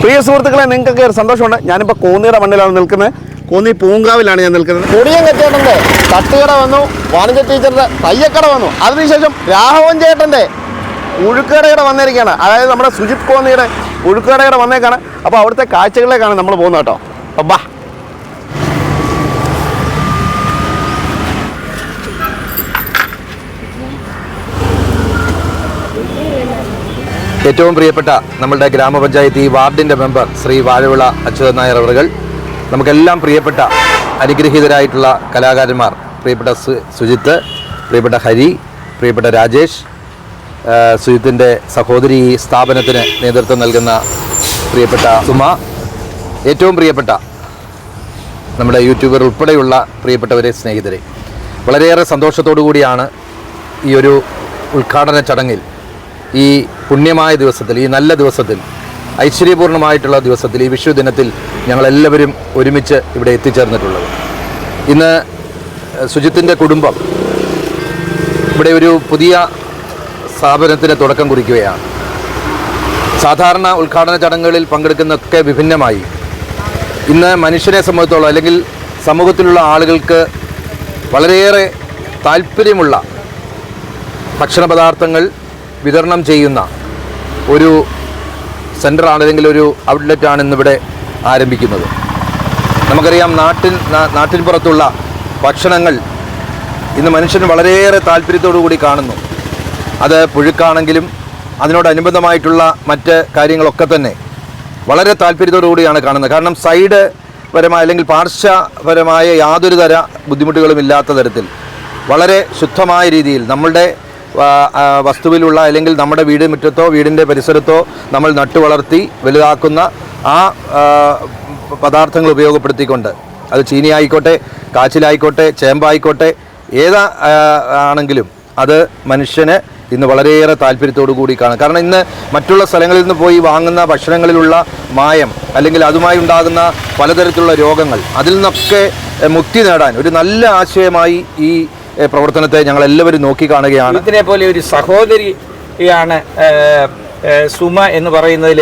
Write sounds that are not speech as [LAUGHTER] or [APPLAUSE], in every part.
പ്രിയ സുഹൃത്തുക്കളെ നിങ്ങൾക്കൊക്കെ ഒരു സന്തോഷമുണ്ട്. ഞാനിപ്പോൾ കോന്നിയുടെ മണ്ണിലാണ് നിൽക്കുന്നത്. കോന്നി പൂങ്കാവിലാണ് ഞാൻ നിൽക്കുന്നത്. കൊടിയൻ കച്ചേട്ടന്റെ തട്ടുകട വന്നു. വാണിജ്യ ടീച്ചറുടെ തയ്യക്കട വന്നു. അതിനുശേഷം രാഘവൻ ചേട്ടന്റെ ഉഴുക്കടയുടെ വന്നിരിക്കുകയാണ്. അതായത് നമ്മുടെ സുജിത് കോന്നിയുടെ ഉഴുക്കടയുടെ വന്നേക്കാണ്. അപ്പോൾ അവിടുത്തെ കാഴ്ചകളിലേക്കാണ് നമ്മൾ പോകുന്നത് കേട്ടോ. അപ്പം ഏറ്റവും പ്രിയപ്പെട്ട നമ്മളുടെ ഗ്രാമപഞ്ചായത്ത് ഈ വാർഡിന്റെ മെമ്പർ ശ്രീ വാഴവിള അച്യുത നായർ അവറുകൾ നമുക്കെല്ലാം പ്രിയപ്പെട്ട അനുഗ്രഹീതരായിട്ടുള്ള കലാകാരന്മാർ പ്രിയപ്പെട്ട സുജിത്ത് പ്രിയപ്പെട്ട ഹരി പ്രിയപ്പെട്ട രാജേഷ് സുജിത്തിന്റെ സഹോദരി ഈ സ്ഥാപനത്തിന് നേതൃത്വം നൽകുന്ന പ്രിയപ്പെട്ട സുമ ഏറ്റവും പ്രിയപ്പെട്ട നമ്മുടെ യൂട്യൂബർ ഉൾപ്പെടെയുള്ള പ്രിയപ്പെട്ടവരെ സ്നേഹിതരെ. വളരെയേറെ സന്തോഷത്തോടു കൂടിയാണ് ഈ ഒരു ഉദ്ഘാടന ചടങ്ങിൽ ഈ പുണ്യമായ ദിവസത്തിൽ ഈ നല്ല ദിവസത്തിൽ ഐശ്വര്യപൂർണമായിട്ടുള്ള ദിവസത്തിൽ ഈ വിഷു ദിനത്തിൽ ഞങ്ങളെല്ലാവരും ഒരുമിച്ച് ഇവിടെ എത്തിച്ചേർന്നിട്ടുള്ളത്. ഇന്ന് സുജിത്തിന്റെ കുടുംബം ഇവിടെ ഒരു പുതിയ സ്ഥാപനത്തിന് തുടക്കം കുറിക്കുകയാണ്. സാധാരണ ഉദ്ഘാടന ചടങ്ങുകളിൽ പങ്കെടുക്കുന്നതൊക്കെ വിഭിന്നമായി. ഇന്ന് മനുഷ്യനെ സംബന്ധിച്ചോളം അല്ലെങ്കിൽ സമൂഹത്തിലുള്ള ആളുകൾക്ക് വളരെയേറെ താല്പര്യമുള്ള ഭക്ഷണ പദാർത്ഥങ്ങൾ വിതരണം ചെയ്യുന്ന ഒരു സെന്ററാണ് അല്ലെങ്കിൽ ഒരു ഔട്ട്ലെറ്റാണ് ഇന്നിവിടെ ആരംഭിക്കുന്നത്. നമുക്കറിയാം നാട്ടിൻ നാട്ടിൻ പുറത്തുള്ള ഭക്ഷണങ്ങൾ ഇന്ന് മനുഷ്യൻ വളരെയേറെ കൂടി കാണുന്നു. അത് പുഴുക്കാണെങ്കിലും അതിനോടനുബന്ധമായിട്ടുള്ള മറ്റ് കാര്യങ്ങളൊക്കെ തന്നെ വളരെ കൂടിയാണ് കാണുന്നത്. കാരണം സൈഡ് പരമായ അല്ലെങ്കിൽ പാർശ്വപരമായ യാതൊരു തര ബുദ്ധിമുട്ടുകളും ഇല്ലാത്ത തരത്തിൽ വളരെ ശുദ്ധമായ രീതിയിൽ നമ്മളുടെ വസ്തുവിലുള്ള അല്ലെങ്കിൽ നമ്മുടെ വീട് മുറ്റത്തോ വീടിന്റെ പരിസരത്തോ നമ്മൾ നട്ടു വളർത്തി വലുതാക്കുന്ന ആ പദാർത്ഥങ്ങൾ ഉപയോഗപ്പെടുത്തിക്കൊണ്ട് അത് ചീനി ആയിക്കോട്ടെ കാച്ചിലായിക്കോട്ടെ ചേമ്പായിക്കോട്ടെ ഏതാ ആണെങ്കിലും അത് മനുഷ്യന് ഇന്ന് വളരെയേറെ താല്പര്യത്തോടു കൂടി കാണും കാരണം ഇന്ന് മറ്റുള്ള സ്ഥലങ്ങളിൽ നിന്ന് പോയി വാങ്ങുന്ന ഭക്ഷണങ്ങളിലുള്ള മായം അല്ലെങ്കിൽ അതുമായി ഉണ്ടാകുന്ന പലതരത്തിലുള്ള രോഗങ്ങൾ അതിൽ നിന്നൊക്കെ മുക്തി നേടാൻ ഒരു നല്ല ആശയമായി ഈ പ്രവർത്തനത്തെ ഞങ്ങൾ എല്ലാവരും നോക്കിക്കാണുകയാണ്. ഇതിനെ പോലെ ഒരു സഹോദരിയാണ് സുമ എന്ന് പറയുന്നതിൽ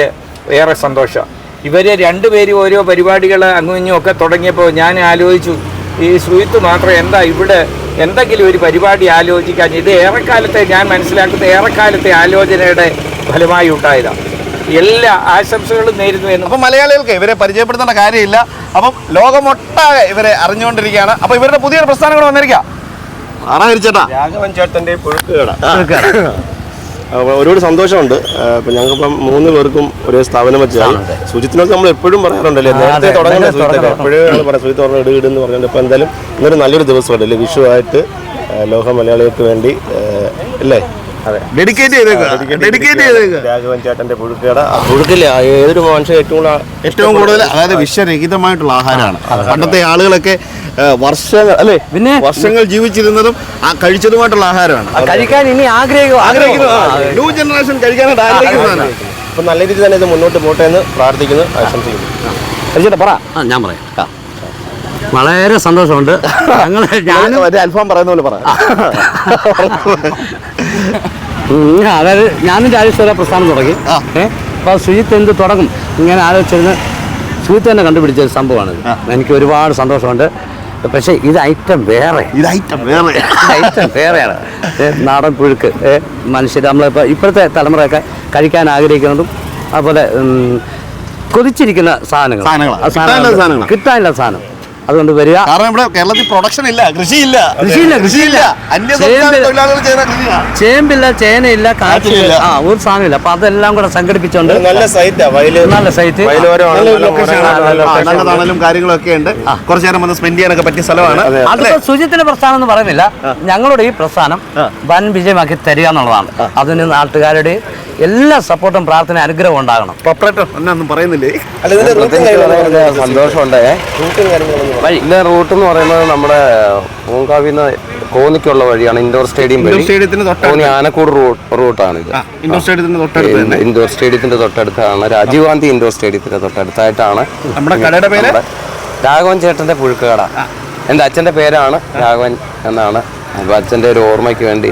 ഏറെ സന്തോഷം. ഇവരെ രണ്ടുപേരും ഓരോ പരിപാടികൾ അങ്ങും ഇങ്ങും ഒക്കെ തുടങ്ങിയപ്പോൾ ഞാൻ ആലോചിച്ചു ഈ സുഹിത്ത് മാത്രം എന്താ ഇവിടെ എന്തെങ്കിലും ഒരു പരിപാടി ആലോചിക്കാൻ? ഇത് ഏറെക്കാലത്തെ ഞാൻ മനസ്സിലാക്കുന്ന ഏറെക്കാലത്തെ ആലോചനയുടെ ഫലമായി ഉണ്ടായതാണ് എല്ലാ ആശംസകളും നേരുന്നു എന്ന്. അപ്പം മലയാളികൾക്ക് ഇവരെ പരിചയപ്പെടുത്തേണ്ട കാര്യമില്ല. അപ്പം ലോകമൊട്ടാകെ ഇവരെ അറിഞ്ഞുകൊണ്ടിരിക്കുകയാണ്. അപ്പോൾ ഇവരുടെ പുതിയൊരു പ്രസ്ഥാനങ്ങൾ വന്നിരിക്കുക. ആറാ തിരിച്ചേട്ടാ രാഘവൻ ചേട്ടന്റെ പുഴുക്ക് ഒരുപാട് സന്തോഷമുണ്ട്. ഇപ്പൊ ഞങ്ങൾക്കിപ്പം മൂന്ന് പേർക്കും ഒരേ സ്ഥാപനം വെച്ചാൽ സുജിത്തിനൊക്കെ നമ്മൾ എപ്പോഴും പറയാറുണ്ടല്ലേ? നേരത്തെ തുടങ്ങുന്ന സുജിത്തൊക്കെ എപ്പോഴും പറയാം സുജിത്ത് പറഞ്ഞ ഇട് ഇടുന്ന് പറഞ്ഞിട്ട് ഇപ്പൊ എന്തായാലും ഇന്നൊരു നല്ലൊരു ദിവസമാണ് അല്ലേ? വിഷു ആയിട്ട് ലോക മലയാളികൾക്ക് വേണ്ടി അല്ലേ? രാഘവൻ ചേട്ടന്റെ പുഴുക്ക് കട പുഴുക്കില്ല. ഏതൊരു മനുഷ്യൻ ഏറ്റവും കൂടുതൽ ഏറ്റവും കൂടുതൽ അതായത് വിഷരഹിതമായിട്ടുള്ള ആഹാരമാണ്. പണ്ടത്തെ ആളുകളൊക്കെ വർഷങ്ങൾ അല്ലേ? പിന്നെ? വർഷങ്ങൾ ജീവിച്ചിരുന്നതും ആ കഴിച്ചതുമായിട്ടുള്ള ആഹാരമാണ്. കഴിക്കാൻ ഇനി ആഗ്രഹിക്കുന്നു. ന്യൂ ജനറേഷൻ കഴിക്കാനായിട്ട് ആഗ്രഹിക്കുന്നതാണ് അപ്പൊ നല്ല രീതിയിൽ തന്നെ ഇത് മുന്നോട്ട് പോട്ടെ എന്ന് പ്രാർത്ഥിക്കുന്നു. ആശംസിക്കുന്നു പറ. ആ ഞാൻ പറയാം. വളരെ സന്തോഷമുണ്ട്. ഞങ്ങൾ [LAUGHS] ഞാൻ അൽഫാം പറയുന്ന പോലെ പറ. അതായത് ഞാനും രാജേശ്വര പ്രസ്ഥാനം തുടങ്ങി. അപ്പോൾ സുജിത്ത് എന്ത് തുടങ്ങും? ഇങ്ങനെ ആലോചിച്ചിരുന്ന് സുജിത്ത് തന്നെ കണ്ടുപിടിച്ച ഒരു സംഭവമാണ് എനിക്ക് ഒരുപാട് സന്തോഷമുണ്ട്. പക്ഷേ ഇത് ഐറ്റം വേറെ. ഇത് ഐറ്റം വേറെ. ഐറ്റം വേറെയാണ്. നാടൻ പുഴുക്ക്. മനുഷ്യർ നമ്മളിപ്പോൾ ഇപ്പോഴത്തെ തലമുറയൊക്കെ കഴിക്കാൻ ആഗ്രഹിക്കുന്നതും അതുപോലെ കൊതിച്ചിരിക്കുന്ന സാധനങ്ങൾ. കിട്ടാനുള്ള സാധനം. അതുകൊണ്ട് വരിക. കാരണം ഇവിടെ കേരളത്തിൽ പ്രൊഡക്ഷൻ ഇല്ല കൃഷിയില്ല. കൃഷിയില്ല, കൃഷിയില്ല. ചേമ്പില്ല ചേനയില്ല കാറ്റില്ല. ആ ഒരു സാധനമില്ല. അപ്പൊ അതെല്ലാം കൂടെ സംഘടിപ്പിച്ചോണ്ട് നല്ല സൈറ്റാ നല്ല സൈറ്റ് നല്ല തണലും കാര്യങ്ങളൊക്കെ ഉണ്ട്. കുറച്ചു നേരം വന്ന് സ്പെൻഡ് ചെയ്യാനൊക്കെ പറ്റിയ സ്ഥലമാണ്? അതിപ്പോ സുജിത്തിന്റെ പ്രസ്ഥാനം എന്ന് പറയുന്നില്ല. ഞങ്ങളുടെ ഈ പ്രസ്ഥാനം വൻ വിജയമാക്കി തരിക എന്നുള്ളതാണ്. അതിന് നാട്ടുകാരുടെ എല്ലാ സപ്പോർട്ടും പ്രാർത്ഥന അനുഗ്രഹം ഉണ്ടാകണം. ഓപ്പറേറ്റർ എന്നൊന്നും പറയുന്നില്ലേ? സന്തോഷമുണ്ട്. വഴി. ഇതിന്റെ റൂട്ട് എന്ന് പറയുന്നത് നമ്മുടെ പൂങ്കാവിന്ന് കോന്നിക്കുള്ള വഴിയാണ് ഇൻഡോർ സ്റ്റേഡിയം വഴി. സ്റ്റേഡിയത്തിന് കോന്നി ആനക്കൂട് റൂട്ട് റൂട്ടാണ് ഇത്. ഇൻഡോർ സ്റ്റേഡിയത്തിന്റെ തൊട്ടടുത്ത് ഇൻഡോർ സ്റ്റേഡിയത്തിന്റെ തൊട്ടടുത്താണ്. രാജീവ് ഗാന്ധി ഇൻഡോർ സ്റ്റേഡിയത്തിന്റെ തൊട്ടടുത്തായിട്ടാണ് നമ്മുടെ കടയുടെ പേര്? രാഘവൻ ചേട്ടന്റെ പുഴുക്കുകട എന്റെ അച്ഛന്റെ പേരാണ് രാഘവൻ എന്നാണ്. അപ്പോൾ അച്ഛന്റെ ഒരു ഓർമ്മയ്ക്ക് വേണ്ടി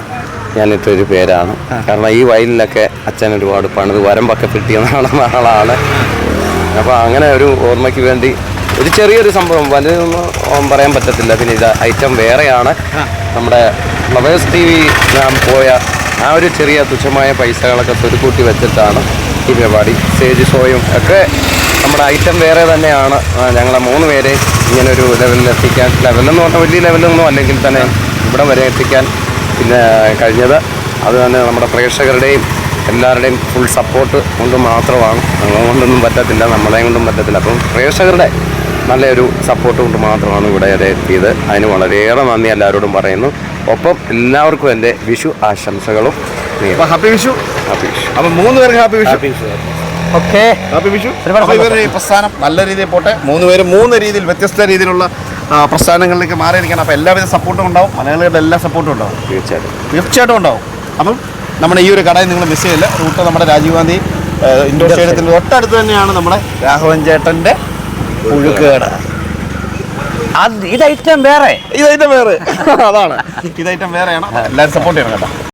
ഞാനിട്ടൊരു പേരാണ്. കാരണം ഈ വയലിലൊക്കെ അച്ഛൻ ഒരുപാട് പണിത് വരമ്പൊക്കെ കിട്ടിയ ആളാണ്. അപ്പോൾ അങ്ങനെ ഒരു ഓർമ്മയ്ക്ക് വേണ്ടി ഒരു ചെറിയൊരു സംഭവം. വലുതൊന്നും പറയാൻ പറ്റത്തില്ല. പിന്നെ ഇത് ഐറ്റം വേറെയാണ്. നമ്മുടെ ഫ്ലവേഴ്സ് ടി വി ഞാൻ പോയ ആ ഒരു ചെറിയ തുച്ഛമായ പൈസകളൊക്കെ തൊരുക്കൂട്ടി വെച്ചിട്ടാണ് ഈ പരിപാടി. സ്റ്റേജ് ഷോയും ഒക്കെ നമ്മുടെ ഐറ്റം വേറെ തന്നെയാണ്. ഞങ്ങളെ മൂന്ന് പേരെ ഇങ്ങനെ ഒരു ലെവലിൽ എത്തിക്കാൻ ലെവലെന്ന് പറഞ്ഞാൽ വലിയ ലെവലൊന്നും അല്ലെങ്കിൽ തന്നെ ഇവിടെ വരെ എത്തിക്കാൻ പിന്നെ കഴിഞ്ഞത്. അത് തന്നെ നമ്മുടെ പ്രേക്ഷകരുടെയും എല്ലാവരുടെയും ഫുൾ സപ്പോർട്ട് കൊണ്ട് മാത്രമാണ്. നമ്മളെ കൊണ്ടൊന്നും പറ്റത്തില്ല നമ്മളെയും കൊണ്ടും പറ്റത്തില്ല. അപ്പം പ്രേക്ഷകരുടെ നല്ലൊരു സപ്പോർട്ട് കൊണ്ട് മാത്രമാണ് ഇവിടെ വരെ എത്തിയത്. അതിന് വളരെയേറെ നന്ദി എല്ലാവരോടും പറയുന്നു. ഒപ്പം എല്ലാവർക്കും എന്റെ വിഷു ആശംസകളും ഹാപ്പി വിഷു. ഹാപ്പി വിഷു. അപ്പം മൂന്ന് പേർക്ക് happy Vishu. Okay happy Vishu. ഇവരുടെ ഈ പ്രസ്ഥാനം നല്ല രീതിയിൽ പോട്ടെ. മൂന്ന് പേര് മൂന്ന് രീതിയിൽ വ്യത്യസ്ത രീതിയിലുള്ള പ്രസ്ഥാനങ്ങളിലേക്ക് മാറിയിരിക്കണം. അപ്പോൾ എല്ലാവിധ സപ്പോർട്ടും ഉണ്ടാവും. മലയാളികളുടെ എല്ലാ സപ്പോർട്ടും ഉണ്ടാവും. തീർച്ചയായിട്ടും. തീർച്ചയായിട്ടും ഉണ്ടാവും. അപ്പം നമ്മുടെ ഈ ഒരു കടയിൽ നിങ്ങൾ മിസ് ചെയ്യില്ല. റൂട്ട് നമ്മുടെ രാജീവ് ഗാന്ധി ഇൻഡോർ സ്റ്റേഡിയത്തിന്റെ തൊട്ടടുത്ത് തന്നെയാണ് നമ്മുടെ രാഘവൻ ചേട്ടന്റെ പുഴുക്ക് കട അത് ഇത് ഐറ്റം വേറെ. ഇത് ഐറ്റം വേറെ. [LAUGHS] അതാണ്. ഇത് ഐറ്റം വേറെയാണ്. എല്ലാവരും സപ്പോർട്ട് ചെയ്യണം കേട്ടോ.